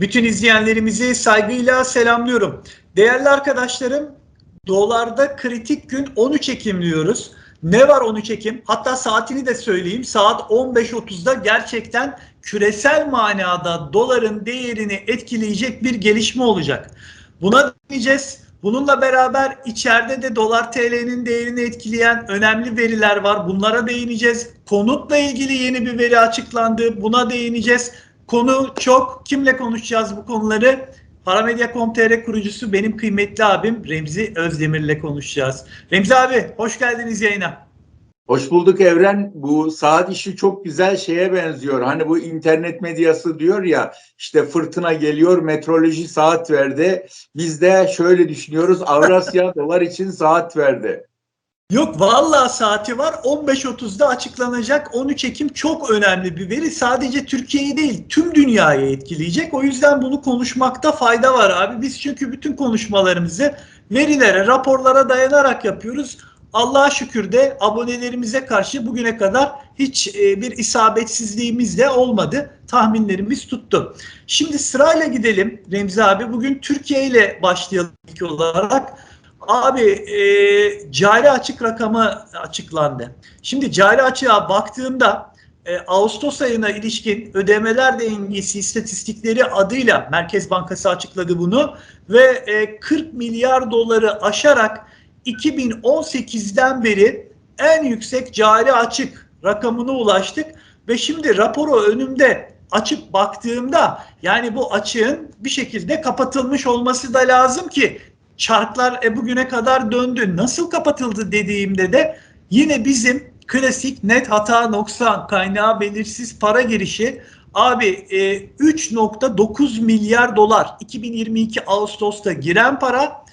Bütün izleyenlerimizi saygıyla selamlıyorum. Değerli arkadaşlarım, dolarda kritik gün 13 Ekim diyoruz. Ne var 13 Ekim? Hatta saatini de söyleyeyim. Saat 15.30'da gerçekten küresel manada doların değerini etkileyecek bir gelişme olacak. Buna değineceğiz. Bununla beraber içeride de dolar TL'nin değerini etkileyen önemli veriler var. Bunlara değineceğiz. Konutla ilgili yeni bir veri açıklandı. Buna değineceğiz. Konu çok. Kimle konuşacağız bu konuları? Paramedya.com.tr kurucusu benim kıymetli abim Remzi Özdemir'le konuşacağız. Remzi abi hoş geldiniz yayına. Hoş bulduk Evren. Bu saat işi çok güzel şeye benziyor. Hani bu internet medyası diyor ya işte fırtına geliyor metroloji saat verdi. Biz de şöyle düşünüyoruz Avrasya dolar için saat verdi. Yok vallahi saati var 15.30'da açıklanacak 13 Ekim çok önemli bir veri sadece Türkiye'yi değil tüm dünyayı etkileyecek o yüzden bunu konuşmakta fayda var abi biz çünkü bütün konuşmalarımızı verilere raporlara dayanarak yapıyoruz Allah'a şükür de abonelerimize karşı bugüne kadar hiç e, bir isabetsizliğimiz de olmadı. Tahminlerimiz tuttu. Şimdi sırayla gidelim Remzi abi. Bugün Türkiye ile başlayalım ilk olarak. Abi e, cari açık rakamı açıklandı. Şimdi cari açığa baktığımda e, Ağustos ayına ilişkin ödemeler dengesi istatistikleri adıyla Merkez Bankası açıkladı bunu ve e, 40 milyar doları aşarak 2018'den beri en yüksek cari açık rakamına ulaştık ve şimdi raporu önümde açıp baktığımda yani bu açığın bir şekilde kapatılmış olması da lazım ki çarklar e, bugüne kadar döndü. Nasıl kapatıldı dediğimde de yine bizim klasik net hata noksan kaynağı belirsiz para girişi abi e, 3.9 milyar dolar 2022 Ağustos'ta giren para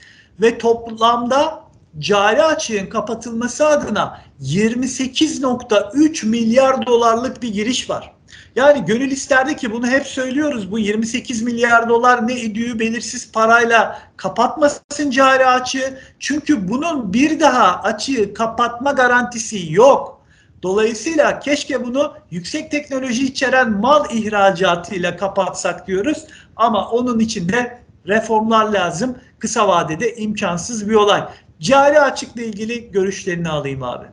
ve toplamda cari açığın kapatılması adına 28.3 milyar dolarlık bir giriş var. Yani gönül isterdi ki bunu hep söylüyoruz. Bu 28 milyar dolar ne idüğü belirsiz parayla kapatmasın cari açığı. Çünkü bunun bir daha açığı kapatma garantisi yok. Dolayısıyla keşke bunu yüksek teknoloji içeren mal ihracatıyla kapatsak diyoruz. Ama onun için de reformlar lazım. Kısa vadede imkansız bir olay. Cari açıkla ilgili görüşlerini alayım abi.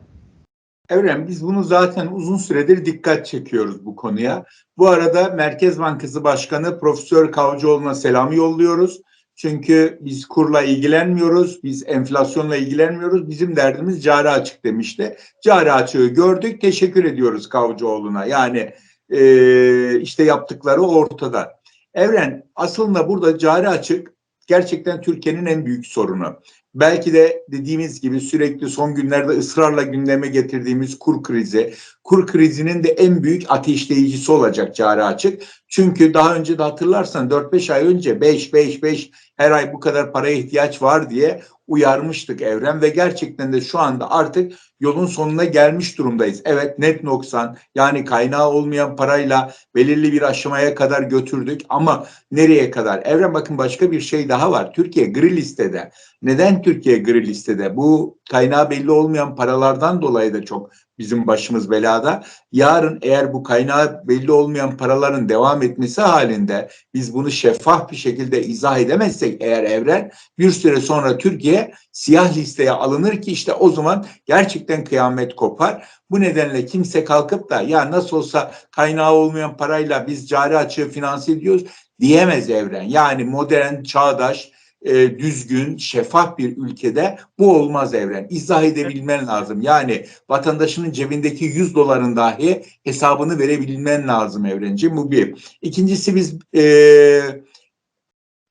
Evren biz bunu zaten uzun süredir dikkat çekiyoruz bu konuya. Bu arada Merkez Bankası Başkanı Profesör Kavcıoğlu'na selam yolluyoruz. Çünkü biz kurla ilgilenmiyoruz, biz enflasyonla ilgilenmiyoruz. Bizim derdimiz cari açık demişti. Cari açığı gördük, teşekkür ediyoruz Kavcıoğlu'na. Yani e, işte yaptıkları ortada. Evren aslında burada cari açık gerçekten Türkiye'nin en büyük sorunu. Belki de dediğimiz gibi sürekli son günlerde ısrarla gündeme getirdiğimiz kur krizi, kur krizinin de en büyük ateşleyicisi olacak cari açık. Çünkü daha önce de hatırlarsan 4-5 ay önce 5-5-5 her ay bu kadar paraya ihtiyaç var diye uyarmıştık evren ve gerçekten de şu anda artık yolun sonuna gelmiş durumdayız. Evet net noksan yani kaynağı olmayan parayla belirli bir aşamaya kadar götürdük ama nereye kadar? Evren bakın başka bir şey daha var. Türkiye gri listede. Neden Türkiye gri listede? Bu kaynağı belli olmayan paralardan dolayı da çok bizim başımız belada. Yarın eğer bu kaynağı belli olmayan paraların devam etmesi halinde biz bunu şeffaf bir şekilde izah edemezsek eğer evren bir süre sonra Türkiye siyah listeye alınır ki işte o zaman gerçekten kıyamet kopar. Bu nedenle kimse kalkıp da ya nasıl olsa kaynağı olmayan parayla biz cari açığı finanse ediyoruz diyemez evren. Yani modern, çağdaş, e, düzgün, şeffaf bir ülkede bu olmaz evren. İzah edebilmen lazım. Yani vatandaşının cebindeki 100 doların dahi hesabını verebilmen lazım evrenciğim. Bu bir. İkincisi biz e,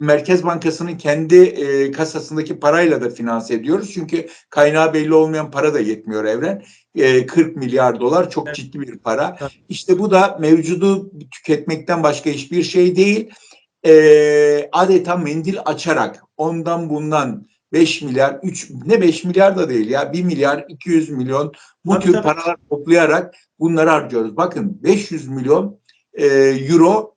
Merkez Bankası'nın kendi e, kasasındaki parayla da finanse ediyoruz. Çünkü kaynağı belli olmayan para da yetmiyor evren. E, 40 milyar dolar çok Evet. ciddi bir para. Evet. İşte bu da mevcudu tüketmekten başka hiçbir şey değil e, adeta mendil açarak ondan bundan 5 milyar 3 ne 5 milyar da değil ya 1 milyar 200 milyon bu Tabii, tür tabii. paralar toplayarak bunları harcıyoruz. Bakın 500 milyon e, euro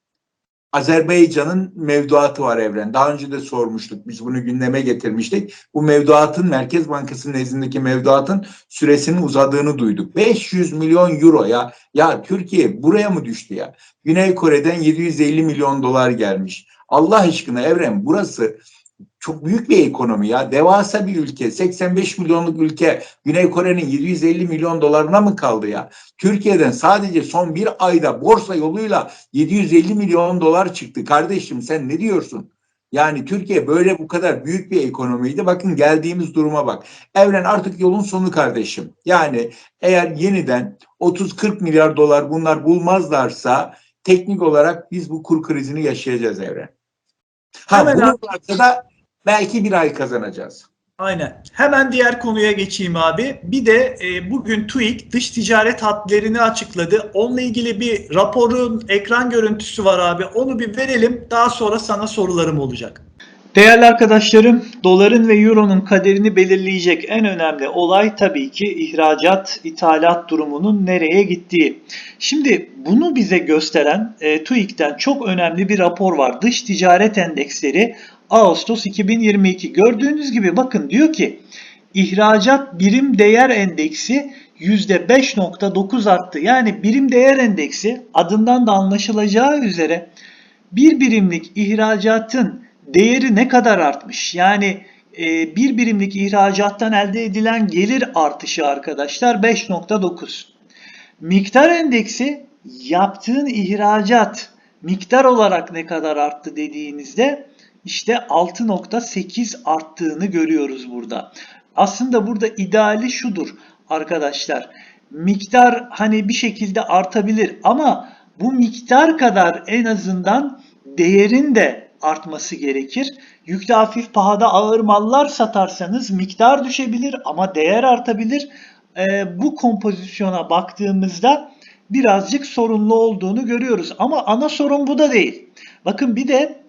Azerbaycan'ın mevduatı var Evren. Daha önce de sormuştuk. Biz bunu gündeme getirmiştik. Bu mevduatın Merkez Bankası nezdindeki mevduatın süresinin uzadığını duyduk. 500 milyon euro ya. Ya Türkiye buraya mı düştü ya? Güney Kore'den 750 milyon dolar gelmiş. Allah aşkına Evren burası çok büyük bir ekonomi ya. Devasa bir ülke. 85 milyonluk ülke. Güney Kore'nin 750 milyon dolarına mı kaldı ya? Türkiye'den sadece son bir ayda borsa yoluyla 750 milyon dolar çıktı. Kardeşim sen ne diyorsun? Yani Türkiye böyle bu kadar büyük bir ekonomiydi. Bakın geldiğimiz duruma bak. Evren artık yolun sonu kardeşim. Yani eğer yeniden 30-40 milyar dolar bunlar bulmazlarsa teknik olarak biz bu kur krizini yaşayacağız Evren. Ha bulurlarsa da belki bir ay kazanacağız. Aynen. Hemen diğer konuya geçeyim abi. Bir de e, bugün TÜİK dış ticaret hatlarını açıkladı. Onunla ilgili bir raporun ekran görüntüsü var abi. Onu bir verelim. Daha sonra sana sorularım olacak. Değerli arkadaşlarım, doların ve euronun kaderini belirleyecek en önemli olay tabii ki ihracat, ithalat durumunun nereye gittiği. Şimdi bunu bize gösteren e, TÜİK'ten çok önemli bir rapor var. Dış ticaret endeksleri Ağustos 2022. Gördüğünüz gibi bakın diyor ki ihracat birim değer endeksi %5.9 arttı. Yani birim değer endeksi adından da anlaşılacağı üzere bir birimlik ihracatın değeri ne kadar artmış? Yani e, bir birimlik ihracattan elde edilen gelir artışı arkadaşlar 5.9. Miktar endeksi yaptığın ihracat miktar olarak ne kadar arttı dediğinizde işte 6.8 arttığını görüyoruz burada. Aslında burada ideali şudur arkadaşlar. Miktar hani bir şekilde artabilir ama bu miktar kadar en azından değerin de artması gerekir. Yükte hafif pahada ağır mallar satarsanız miktar düşebilir ama değer artabilir. Ee, bu kompozisyona baktığımızda birazcık sorunlu olduğunu görüyoruz. Ama ana sorun bu da değil. Bakın bir de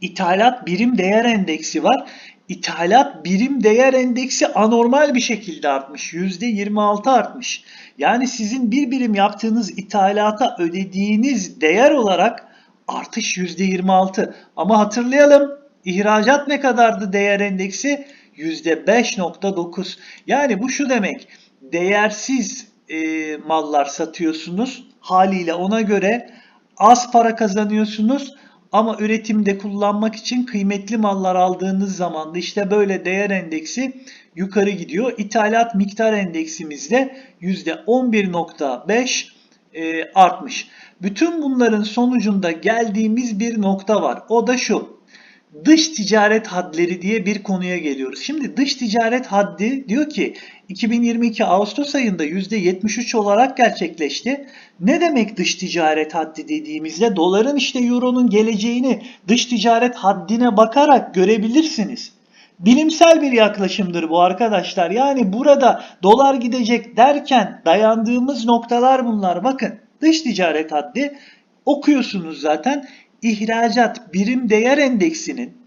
ithalat birim değer endeksi var. İthalat birim değer endeksi anormal bir şekilde artmış. %26 artmış. Yani sizin bir birim yaptığınız ithalata ödediğiniz değer olarak artış %26. Ama hatırlayalım ihracat ne kadardı değer endeksi? %5.9. Yani bu şu demek. Değersiz e, mallar satıyorsunuz. Haliyle ona göre az para kazanıyorsunuz. Ama üretimde kullanmak için kıymetli mallar aldığınız zaman da işte böyle değer endeksi yukarı gidiyor. İthalat miktar endeksimiz de %11.5 e, artmış. Bütün bunların sonucunda geldiğimiz bir nokta var. O da şu. Dış ticaret hadleri diye bir konuya geliyoruz. Şimdi dış ticaret haddi diyor ki 2022 Ağustos ayında %73 olarak gerçekleşti. Ne demek dış ticaret haddi dediğimizde doların işte euronun geleceğini dış ticaret haddine bakarak görebilirsiniz. Bilimsel bir yaklaşımdır bu arkadaşlar. Yani burada dolar gidecek derken dayandığımız noktalar bunlar. Bakın dış ticaret haddi okuyorsunuz zaten. İhracat birim değer endeksinin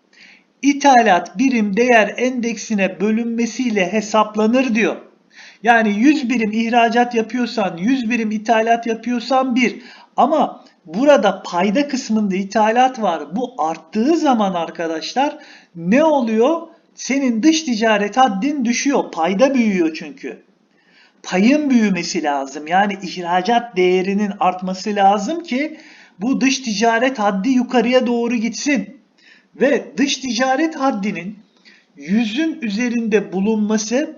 ithalat birim değer endeksine bölünmesiyle hesaplanır diyor. Yani 100 birim ihracat yapıyorsan, 100 birim ithalat yapıyorsan bir. Ama burada payda kısmında ithalat var. Bu arttığı zaman arkadaşlar ne oluyor? Senin dış ticaret haddin düşüyor. Payda büyüyor çünkü. Payın büyümesi lazım. Yani ihracat değerinin artması lazım ki bu dış ticaret haddi yukarıya doğru gitsin. Ve dış ticaret haddinin yüzün üzerinde bulunması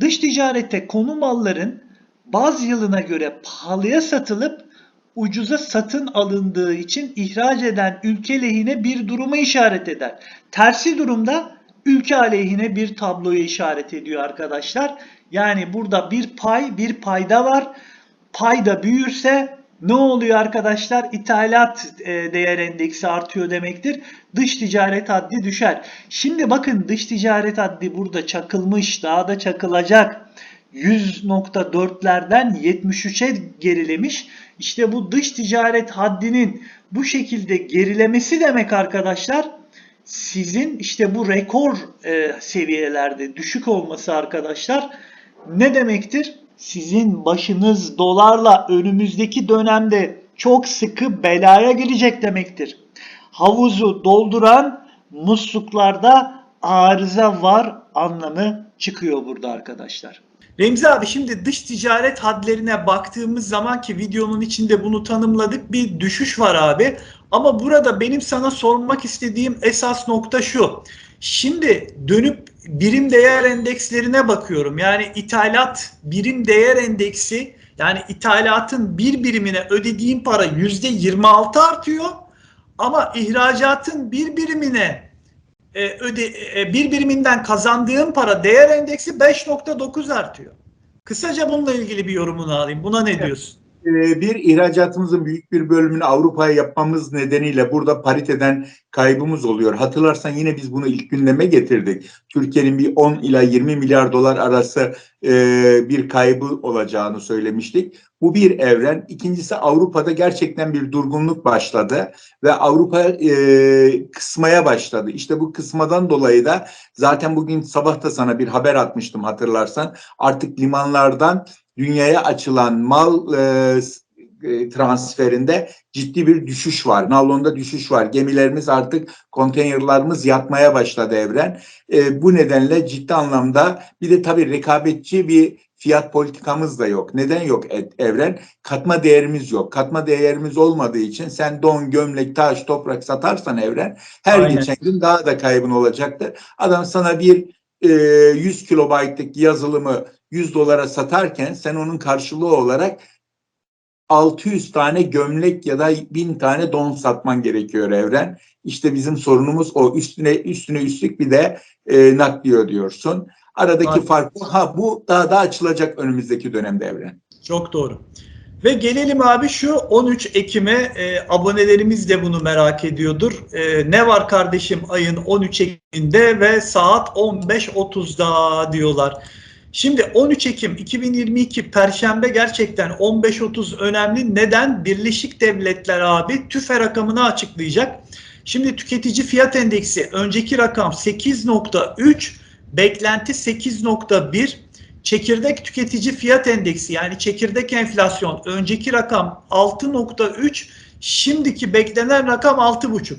dış ticarete konu malların bazı yılına göre pahalıya satılıp ucuza satın alındığı için ihraç eden ülke lehine bir duruma işaret eder. Tersi durumda ülke aleyhine bir tabloya işaret ediyor arkadaşlar. Yani burada bir pay, bir payda var. Payda büyürse ne oluyor arkadaşlar? İthalat e, değer endeksi artıyor demektir. Dış ticaret haddi düşer. Şimdi bakın dış ticaret haddi burada çakılmış. Daha da çakılacak. 100.4'lerden 73'e gerilemiş. İşte bu dış ticaret haddinin bu şekilde gerilemesi demek arkadaşlar sizin işte bu rekor e, seviyelerde düşük olması arkadaşlar ne demektir? Sizin başınız dolarla önümüzdeki dönemde çok sıkı belaya girecek demektir. havuzu dolduran musluklarda arıza var anlamı çıkıyor burada arkadaşlar. Remzi abi şimdi dış ticaret hadlerine baktığımız zaman ki videonun içinde bunu tanımladık bir düşüş var abi. Ama burada benim sana sormak istediğim esas nokta şu. Şimdi dönüp birim değer endekslerine bakıyorum. Yani ithalat birim değer endeksi yani ithalatın bir birimine ödediğim para yüzde 26 artıyor. Ama ihracatın bir birimine e, öde, e, bir biriminden kazandığım para değer endeksi 5.9 artıyor. Kısaca bununla ilgili bir yorumunu alayım. Buna ne diyorsun? Ee, bir ihracatımızın büyük bir bölümünü Avrupa'ya yapmamız nedeniyle burada pariteden kaybımız oluyor. Hatırlarsan yine biz bunu ilk gündeme getirdik. Türkiye'nin bir 10 ila 20 milyar dolar arası e, bir kaybı olacağını söylemiştik. Bu bir evren. İkincisi Avrupa'da gerçekten bir durgunluk başladı ve Avrupa e, kısmaya başladı. İşte bu kısmadan dolayı da zaten bugün sabah da sana bir haber atmıştım hatırlarsan. Artık limanlardan dünyaya açılan mal e, e, transferinde ciddi bir düşüş var. Navlonda düşüş var. Gemilerimiz artık konteynerlarımız yatmaya başladı evren. E, bu nedenle ciddi anlamda bir de tabii rekabetçi bir fiyat politikamız da yok. Neden yok evren? Katma değerimiz yok. Katma değerimiz olmadığı için sen don, gömlek, taş, toprak satarsan evren her Aynen. geçen gün daha da kaybın olacaktır. Adam sana bir e, 100 kilobaytlık yazılımı 100 dolara satarken sen onun karşılığı olarak 600 tane gömlek ya da 1000 tane don satman gerekiyor evren. İşte bizim sorunumuz o üstüne üstüne üstlük bir de e, nakliye ödüyorsun. Aradaki Aynen. fark. Ha bu daha da açılacak önümüzdeki dönemde evren. Çok doğru. Ve gelelim abi şu 13 Ekim'e e, abonelerimiz de bunu merak ediyordur. E, ne var kardeşim ayın 13 Ekim'inde ve saat 15.30'da diyorlar. Şimdi 13 Ekim 2022 Perşembe gerçekten 15.30 önemli. Neden? Birleşik Devletler abi tüfe rakamını açıklayacak. Şimdi tüketici fiyat endeksi önceki rakam 8.3, beklenti 8.1. Çekirdek tüketici fiyat endeksi yani çekirdek enflasyon önceki rakam 6.3, şimdiki beklenen rakam 6.5.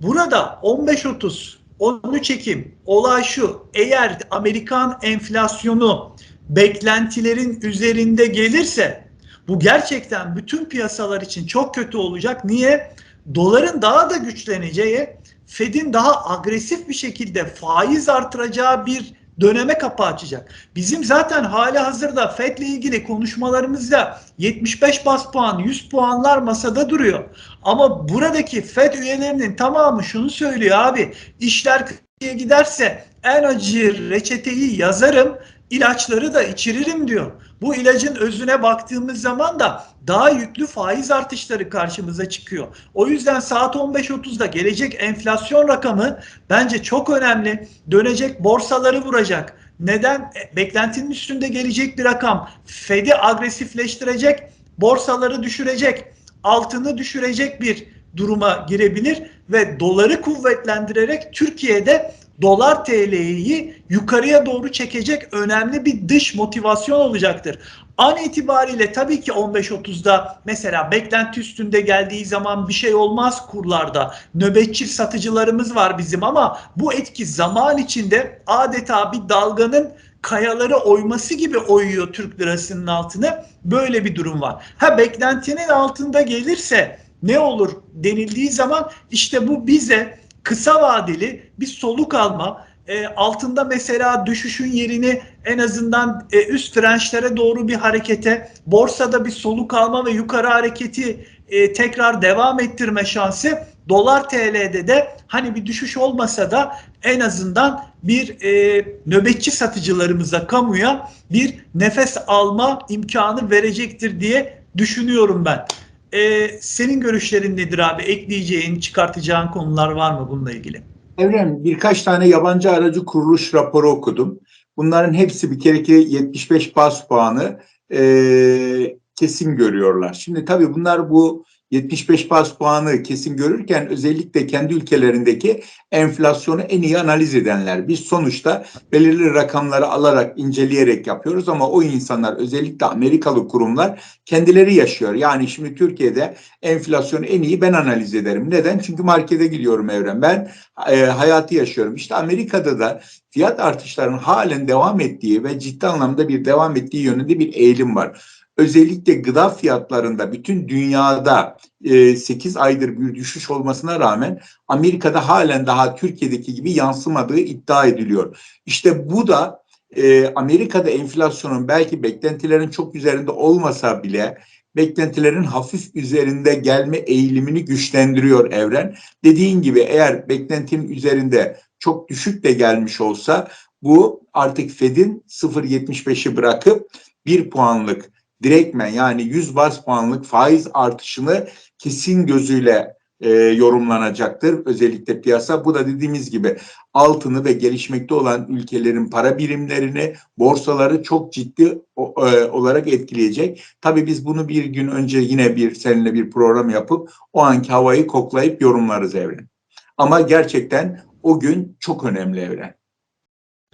Burada 15.30 13 Ekim olay şu. Eğer Amerikan enflasyonu beklentilerin üzerinde gelirse bu gerçekten bütün piyasalar için çok kötü olacak. Niye? Doların daha da güçleneceği, Fed'in daha agresif bir şekilde faiz artıracağı bir döneme kapı açacak. Bizim zaten hali hazırda FED'le ilgili konuşmalarımızda 75 bas puan, 100 puanlar masada duruyor. Ama buradaki FED üyelerinin tamamı şunu söylüyor abi. İşler kötüye giderse en acı reçeteyi yazarım, ilaçları da içiririm diyor. Bu ilacın özüne baktığımız zaman da daha yüklü faiz artışları karşımıza çıkıyor. O yüzden saat 15.30'da gelecek enflasyon rakamı bence çok önemli. Dönecek borsaları vuracak. Neden? E, Beklentinin üstünde gelecek bir rakam. Fed'i agresifleştirecek, borsaları düşürecek, altını düşürecek bir duruma girebilir ve doları kuvvetlendirerek Türkiye'de dolar TL'yi yukarıya doğru çekecek önemli bir dış motivasyon olacaktır. An itibariyle tabii ki 15.30'da mesela beklenti üstünde geldiği zaman bir şey olmaz kurlarda. Nöbetçi satıcılarımız var bizim ama bu etki zaman içinde adeta bir dalganın kayaları oyması gibi oyuyor Türk lirasının altını. Böyle bir durum var. Ha beklentinin altında gelirse ne olur denildiği zaman işte bu bize kısa vadeli bir soluk alma, e, altında mesela düşüşün yerini en azından e, üst dirençlere doğru bir harekete, borsada bir soluk alma ve yukarı hareketi e, tekrar devam ettirme şansı. Dolar TL'de de hani bir düşüş olmasa da en azından bir e, nöbetçi satıcılarımıza, kamuya bir nefes alma imkanı verecektir diye düşünüyorum ben. E, senin görüşlerin nedir abi? Ekleyeceğin, çıkartacağın konular var mı bununla ilgili? Evren birkaç tane yabancı aracı kuruluş raporu okudum. Bunların hepsi bir kere ki 75 bas puanı e, kesin görüyorlar. Şimdi tabii bunlar bu 75 bas puanı kesin görürken özellikle kendi ülkelerindeki enflasyonu en iyi analiz edenler. Biz sonuçta belirli rakamları alarak, inceleyerek yapıyoruz ama o insanlar özellikle Amerikalı kurumlar kendileri yaşıyor. Yani şimdi Türkiye'de enflasyonu en iyi ben analiz ederim. Neden? Çünkü markete gidiyorum Evren. Ben e, hayatı yaşıyorum. İşte Amerika'da da fiyat artışlarının halen devam ettiği ve ciddi anlamda bir devam ettiği yönünde bir eğilim var. Özellikle gıda fiyatlarında bütün dünyada e, 8 aydır bir düşüş olmasına rağmen Amerika'da halen daha Türkiye'deki gibi yansımadığı iddia ediliyor. İşte bu da e, Amerika'da enflasyonun belki beklentilerin çok üzerinde olmasa bile beklentilerin hafif üzerinde gelme eğilimini güçlendiriyor evren. Dediğin gibi eğer beklentinin üzerinde çok düşük de gelmiş olsa bu artık Fed'in 0.75'i bırakıp 1 puanlık direktmen yani 100 bas puanlık faiz artışını kesin gözüyle e, yorumlanacaktır. Özellikle piyasa. Bu da dediğimiz gibi altını ve gelişmekte olan ülkelerin para birimlerini, borsaları çok ciddi o, e, olarak etkileyecek. Tabii biz bunu bir gün önce yine bir seninle bir program yapıp o anki havayı koklayıp yorumlarız evren. Ama gerçekten o gün çok önemli evren.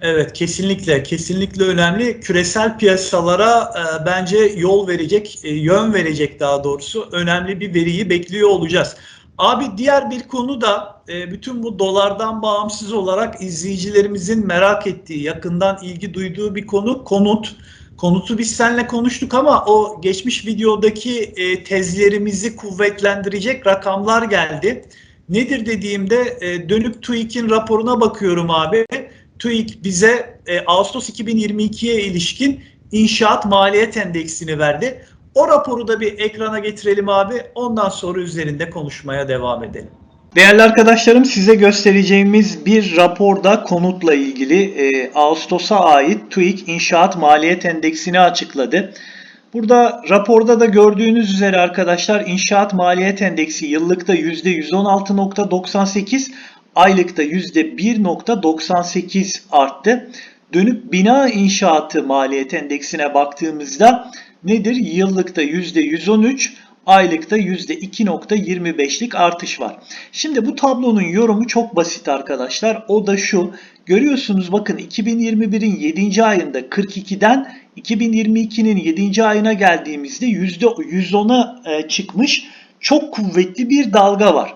Evet kesinlikle kesinlikle önemli. Küresel piyasalara e, bence yol verecek, e, yön verecek daha doğrusu önemli bir veriyi bekliyor olacağız. Abi diğer bir konu da e, bütün bu dolardan bağımsız olarak izleyicilerimizin merak ettiği, yakından ilgi duyduğu bir konu konut. Konutu biz seninle konuştuk ama o geçmiş videodaki e, tezlerimizi kuvvetlendirecek rakamlar geldi. Nedir dediğimde e, dönüp TÜİK'in raporuna bakıyorum abi. TÜİK bize e, Ağustos 2022'ye ilişkin inşaat maliyet endeksini verdi. O raporu da bir ekrana getirelim abi. Ondan sonra üzerinde konuşmaya devam edelim. Değerli arkadaşlarım size göstereceğimiz bir raporda konutla ilgili e, Ağustos'a ait TÜİK İnşaat Maliyet Endeksini açıkladı. Burada raporda da gördüğünüz üzere arkadaşlar inşaat maliyet endeksi yıllıkta %116.98, aylıkta %1.98 arttı. Dönüp bina inşaatı maliyet endeksine baktığımızda nedir? Yıllıkta %113, aylıkta %2.25'lik artış var. Şimdi bu tablonun yorumu çok basit arkadaşlar. O da şu. Görüyorsunuz bakın 2021'in 7. ayında 42'den 2022'nin 7. ayına geldiğimizde %110'a e, çıkmış çok kuvvetli bir dalga var.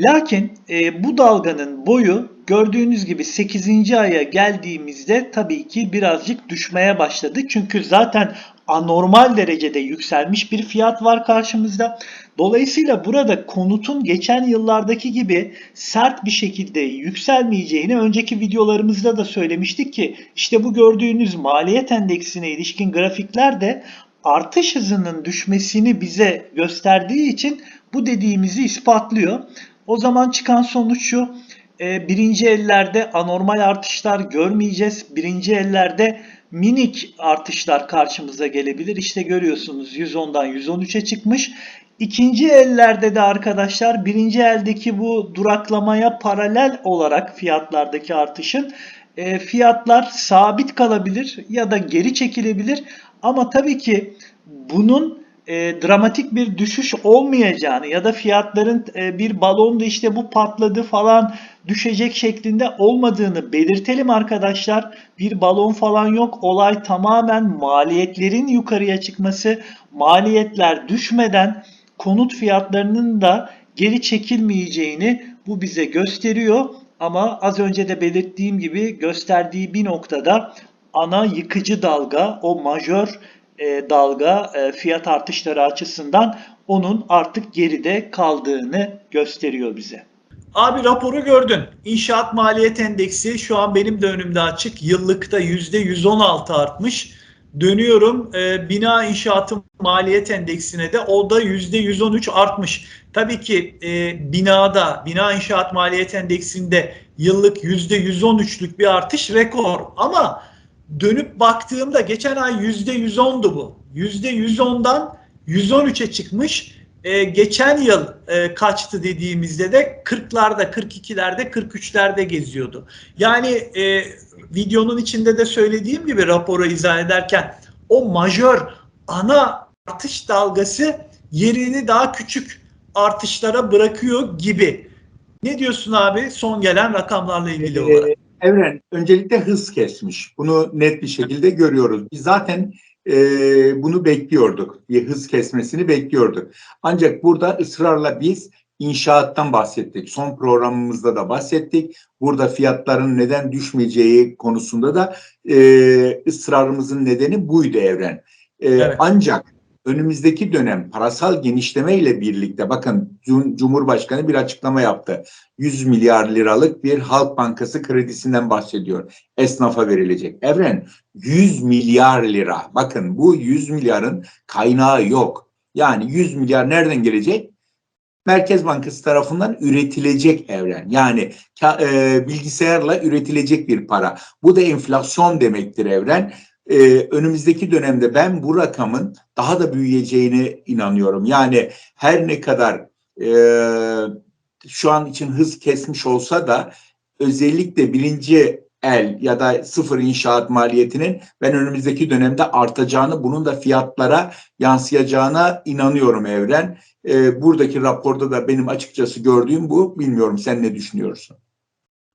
Lakin e, bu dalganın boyu gördüğünüz gibi 8. aya geldiğimizde tabii ki birazcık düşmeye başladı. Çünkü zaten anormal derecede yükselmiş bir fiyat var karşımızda. Dolayısıyla burada konutun geçen yıllardaki gibi sert bir şekilde yükselmeyeceğini önceki videolarımızda da söylemiştik ki işte bu gördüğünüz maliyet endeksine ilişkin grafikler de artış hızının düşmesini bize gösterdiği için bu dediğimizi ispatlıyor. O zaman çıkan sonuç şu. E, birinci ellerde anormal artışlar görmeyeceğiz. Birinci ellerde minik artışlar karşımıza gelebilir. İşte görüyorsunuz 110'dan 113'e çıkmış. İkinci ellerde de arkadaşlar birinci eldeki bu duraklamaya paralel olarak fiyatlardaki artışın e, fiyatlar sabit kalabilir ya da geri çekilebilir. Ama tabii ki bunun e, dramatik bir düşüş olmayacağını ya da fiyatların e, bir balonda işte bu patladı falan düşecek şeklinde olmadığını belirtelim arkadaşlar. Bir balon falan yok. Olay tamamen maliyetlerin yukarıya çıkması. Maliyetler düşmeden konut fiyatlarının da geri çekilmeyeceğini bu bize gösteriyor. Ama az önce de belirttiğim gibi gösterdiği bir noktada ana yıkıcı dalga o majör e, dalga e, fiyat artışları açısından onun artık geride kaldığını gösteriyor bize. Abi raporu gördün. İnşaat maliyet endeksi şu an benim de önümde açık. Yıllıkta %116 artmış. Dönüyorum e, bina inşaatı maliyet endeksine de o da %113 artmış. Tabii ki e, binada, bina inşaat maliyet endeksinde yıllık %113'lük bir artış rekor. Ama dönüp baktığımda geçen ay %110'du bu. %110'dan 113'e çıkmış. E, geçen yıl e, kaçtı dediğimizde de 40'larda, 42'lerde, 43'lerde geziyordu. Yani e, videonun içinde de söylediğim gibi raporu izah ederken o majör ana artış dalgası yerini daha küçük artışlara bırakıyor gibi. Ne diyorsun abi son gelen rakamlarla ilgili olarak? Evren öncelikle hız kesmiş. Bunu net bir şekilde görüyoruz. Biz zaten e, bunu bekliyorduk. Bir hız kesmesini bekliyorduk. Ancak burada ısrarla biz inşaattan bahsettik. Son programımızda da bahsettik. Burada fiyatların neden düşmeyeceği konusunda da e, ısrarımızın nedeni buydu Evren. E, Evet. Ancak önümüzdeki dönem parasal genişleme ile birlikte bakın Cum- Cumhurbaşkanı bir açıklama yaptı. 100 milyar liralık bir Halk Bankası kredisinden bahsediyor. Esnafa verilecek. Evren 100 milyar lira. Bakın bu 100 milyarın kaynağı yok. Yani 100 milyar nereden gelecek? Merkez Bankası tarafından üretilecek evren. Yani e, bilgisayarla üretilecek bir para. Bu da enflasyon demektir evren. E, önümüzdeki dönemde ben bu rakamın daha da büyüyeceğine inanıyorum. Yani her ne kadar e, şu an için hız kesmiş olsa da özellikle birinci el ya da sıfır inşaat maliyetinin ben önümüzdeki dönemde artacağını, bunun da fiyatlara yansıyacağına inanıyorum Evren. Ee, buradaki raporda da benim açıkçası gördüğüm bu. Bilmiyorum sen ne düşünüyorsun?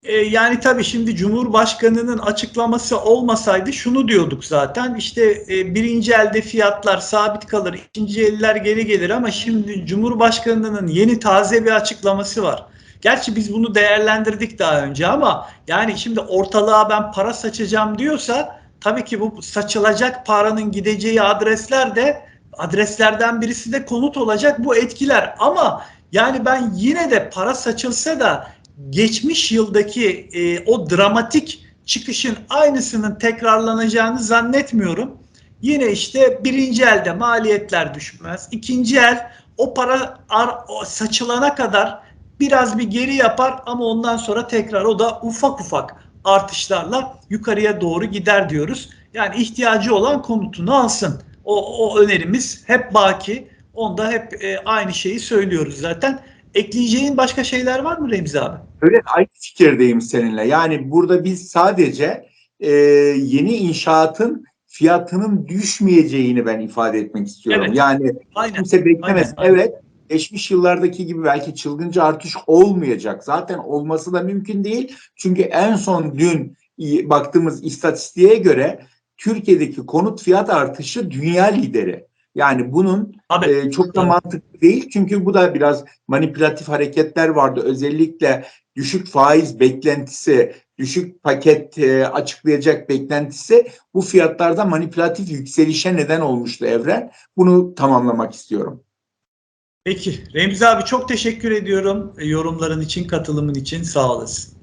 E, yani tabii şimdi Cumhurbaşkanı'nın açıklaması olmasaydı şunu diyorduk zaten işte e, birinci elde fiyatlar sabit kalır, ikinci eller geri gelir ama şimdi Cumhurbaşkanı'nın yeni taze bir açıklaması var. Gerçi biz bunu değerlendirdik daha önce ama yani şimdi ortalığa ben para saçacağım diyorsa tabii ki bu saçılacak paranın gideceği adresler de adreslerden birisi de konut olacak bu etkiler ama yani ben yine de para saçılsa da geçmiş yıldaki e, o dramatik çıkışın aynısının tekrarlanacağını zannetmiyorum. Yine işte birinci elde maliyetler düşmez. İkinci el o para ar, o saçılana kadar biraz bir geri yapar ama ondan sonra tekrar o da ufak ufak artışlarla yukarıya doğru gider diyoruz. Yani ihtiyacı olan konutunu alsın. O, o önerimiz hep baki. Onda hep e, aynı şeyi söylüyoruz zaten. Ekleyeceğin başka şeyler var mı Remzi abi? Öyle aynı fikirdeyim seninle. Yani burada biz sadece e, yeni inşaatın fiyatının düşmeyeceğini ben ifade etmek istiyorum. Evet. Yani Aynen. kimse beklemez. Aynen. Evet geçmiş yıllardaki gibi belki çılgınca artış olmayacak. Zaten olması da mümkün değil. Çünkü en son dün baktığımız istatistiğe göre Türkiye'deki konut fiyat artışı dünya lideri. Yani bunun Abi, e, çok da Tabii. mantıklı değil. Çünkü bu da biraz manipülatif hareketler vardı. Özellikle düşük faiz beklentisi, düşük paket e, açıklayacak beklentisi bu fiyatlarda manipülatif yükselişe neden olmuştu Evren. Bunu tamamlamak istiyorum. Peki Remzi abi çok teşekkür ediyorum e, yorumların için, katılımın için sağ olasın.